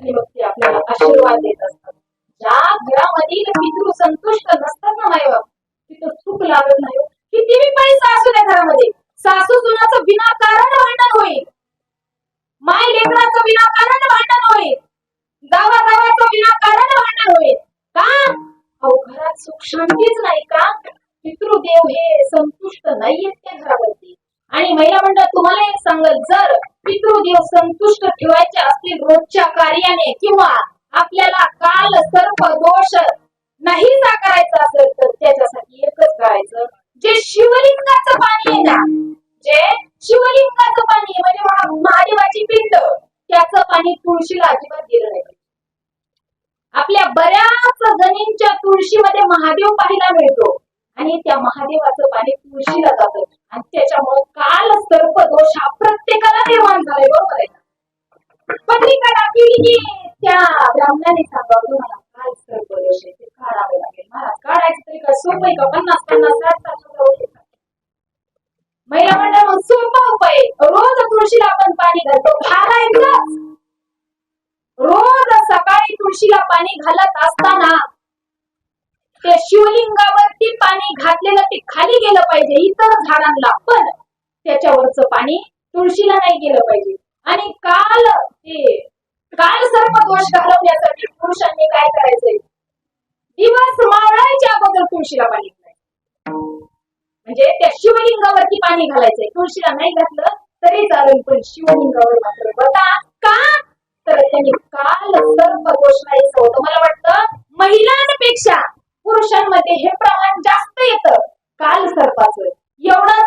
आणि मग ते आपल्याला आशीर्वाद देत असतात. ज्या घरामधील पितृ संतुष्ट नसतात ना माय बाप तिथं चूक लागत नाही. किती बी पैसा असू द्या घरामध्ये सासू सुनाचं विनाकारण भांडण होईल. माय लेकराचं विनाकारण भांडण होईल. गावा गावाचं विनाकारण भांडण होईल. का? अहो घरात सुख शांतीच नाही का? पितृदेव हे संतुष्ट नाहीयेत त्या घरावरती. आणि महिला मंडळ तुम्हाला एक सांगल जर पितृदेव संतुष्ट ठेवायचे कार्याने किंवा आपल्याला काल सर्प दोष नाही साकारायचा असेल तर त्याच्यासाठी एकच करायचं. जे शिवलिंगाचं पाणी आहे ना जे शिवलिंगाचं पाणी आहे, म्हणजे महादेवाची पिंड त्याचं पाणी तुळशीला अजिबात दिलं नाही. आपल्या बऱ्याच जणींच्या तुळशीमध्ये महादेव पाहायला मिळतो आणि त्या महादेवाचं पाणी तुळशीला जातं. आणि त्याच्यामुळे काल सर्प दोष हा प्रत्येकाला निर्माण झालाय बरोबर आहे त्या ब्राह्मणाने सांगा तुम्हाला काल सर्प दोष आहे ते काढावे लागेल. महाराज काढायचं तरी काय सोपं आहे का? पन्नास पन्नास साठ साठ हजार होते का? महिला मंडळ मग सोपा उपाय रोज तुळशीला आपण पाणी घालतो. घालायचंच रोज सकाळी तुळशीला पाणी घालत असताना त्या शिवलिंगावरती पाणी घातलेलं ते खाली गेलं पाहिजे इतर झाडांना. पण त्याच्यावरचं पाणी तुळशीला नाही गेलं पाहिजे. आणि काल काल सर्पदोष घालवण्यासाठी पुरुषांनी काय करायचंय? दिवस मावळायच्या अगोदर तुळशीला पाणी घालायचं. म्हणजे त्या शिवलिंगावरती पाणी घालायचंय. तुळशीला नाही घातलं तरी चालेल पण शिवलिंगावर मात्र बघा का? तर त्यांनी काल सर्प दोष होतं. मला वाटतं महिलांपेक्षा पुरुषांमध्ये हे प्रमाण जास्त येतं. काल सर्पाचं. एवढं